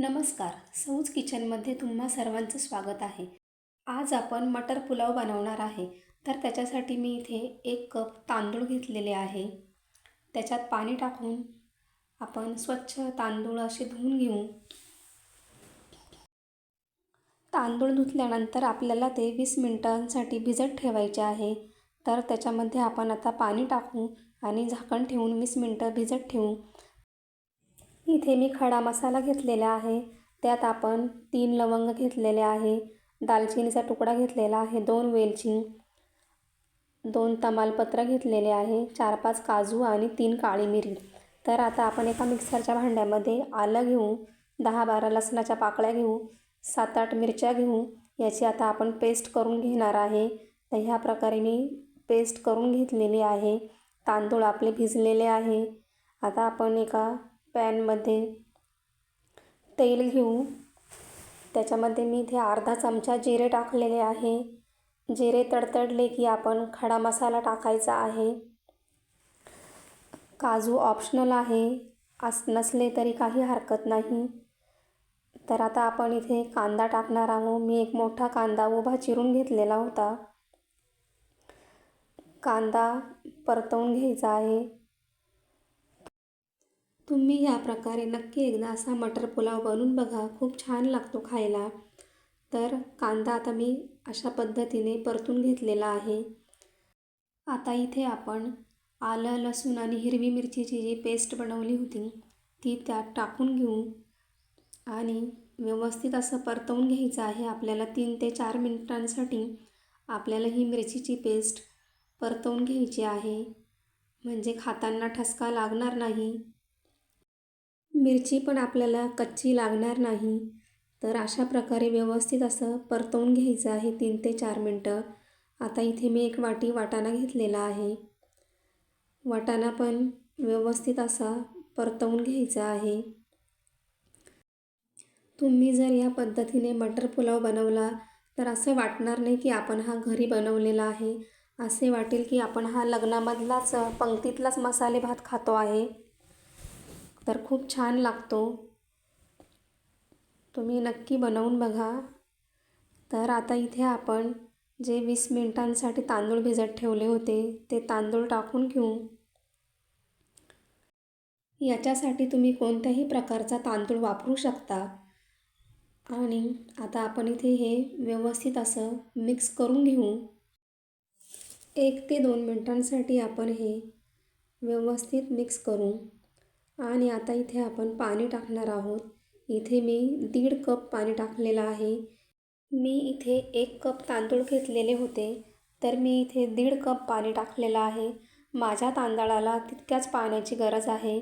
नमस्कार. सौज किचनमध्ये तुम्हा सर्वांचं स्वागत आहे. आज आपण मटर पुलाव बनवणार आहे. तर त्याच्यासाठी मी इथे एक कप तांदूळ घेतलेले आहे. त्याच्यात पाणी टाकून आपण स्वच्छ तांदूळ असे धुवून घेऊ. तांदूळ धुतल्यानंतर आपल्याला ते वीस मिनटांसाठी भिजत ठेवायचे आहे. तर त्याच्यामध्ये आपण आता पाणी टाकू आणि झाकण ठेवून वीस मिनटं भिजत ठेवू. इथे मी खडा मसाला घेतलेला आहे. त्यात आपण तीन लवंग घेतलेले आहे. दालचिनीचा तुकडा घेतलेला आहे. दोन वेलची दोन तमालपत्र घेतलेले आहे. चार पाच काजू आणि तीन काळी मिरी. तर आता आपण एका मिक्सरच्या भांड्यामध्ये आलं घेऊ. दहा बारा लसणाच्या पाकळ्या घेऊ. सात आठ मिरच्या घेऊ. याची आता आपण पेस्ट करून घेणार आहे. तर ह्या प्रकारे मी पेस्ट करून घेतलेली आहे. तांदूळ आपले भिजलेले आहे. आता आपण एका पॅनमध्ये तेल घेऊ त्याच्यामध्ये मी इथे अर्धा चमचा जिरे टाकलेले आहे. जिरे तडतडले की आपण खडा मसाला टाकायचा आहे. काजू ऑप्शनल आहे. अस नसले तरी काही हरकत नाही. तर आता आपण इथे कांदा टाकणार आहोत. मी एक मोठा कांदा उभा चिरून घेतलेला होता. कांदा परतवून घ्यायचा आहे. तुम्ही ह्या प्रकारे नक्की एकदा असा मटर पुलाव बनवून बघा. खूप छान लागतो खायला. तर कांदा आता मी अशा पद्धतीने परतून घेतलेला आहे. आता इथे आपण आलं लसूण आणि हिरवी मिरचीची जी पेस्ट बनवली होती ती त्यात टाकून घेऊ. आणि व्यवस्थित असं परतवून घ्यायचं आहे. आपल्याला तीन ते चार मिनिटांसाठी आपल्याला ही मिरचीची पेस्ट परतवून घ्यायची आहे. म्हणजे खाताना ठसका लागणार नाही. मिरची पण आपल्याला कच्ची लागणार नाही. तर अशा प्रकारे व्यवस्थित असं परतवून घ्यायचं आहे तीन ते चार मिनटं. आता इथे मी एक वाटी वाटाणा घेतलेला आहे. वाटाणा पण व्यवस्थित असा परतवून घ्यायचा आहे. तुम्ही जर या पद्धतीने मटर पुलाव बनवला तर असं वाटणार नाही की आपण हा घरी बनवलेला आहे. असे वाटेल की आपण हा लग्नामधलाच पंक्तीतलाच मसाले भात खातो आहे. तर खूप छान लागतो. तुम्ही नक्की बनवून बघा. तर आता इथे आपण जे वीस मिनिटांसाठी तांदूळ भिजत ठेवले होते ते तांदूळ टाकून घेऊ. याच्यासाठी तुम्ही कोणत्याही प्रकारचा तांदूळ वापरू शकता. आणि आता आपण इथे हे व्यवस्थित असं मिक्स करून घेऊ. एक ते दोन मिनटांसाठी आपण हे व्यवस्थित मिक्स करू. आणि आता इथे आपण पाणी टाकणार आहोत. इथे मी दीड कप पाणी टाकलेलं आहे. मी इथे एक कप तांदूळ घेतलेले होते. तर मी इथे दीड कप पाणी टाकलेलं आहे. माझ्या तांदळाला तितक्याच पाण्याची गरज आहे.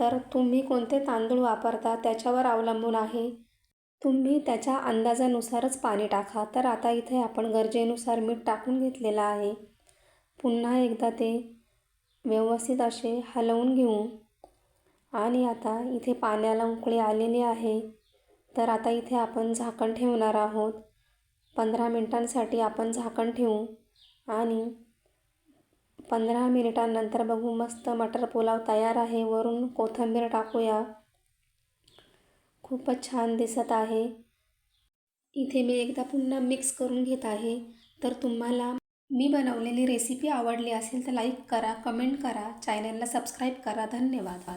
तर तुम्ही कोणते तांदूळ वापरता त्याच्यावर अवलंबून आहे. तुम्ही त्याच्या अंदाजानुसारच पाणी टाका. तर आता इथे आपण गरजेनुसार मीठ टाकून घेतलेलं आहे. पुन्हा एकदा ते व्यवस्थित असे हलवून घेऊ. आणि आता इथे पाण्याला उकळी आलेली आहे. तर आता इथे आपण झाकण ठेवणार आहोत. पंधरा मिनटांसाठी आपण झाकण ठेवू. आणि पंधरा मिनिटांनंतर बघू मस्त मटर पुलाव तयार आहे. वरून कोथिंबीर टाकूया. खूपच छान दिसत आहे. इथे मी एकदा पुन्हा मिक्स करून घेत आहे. तर तुम्हाला मी बनवलेली रेसिपी आवडली असेल तर लाईक करा कमेंट करा चॅनलला सबस्क्राईब करा. धन्यवाद.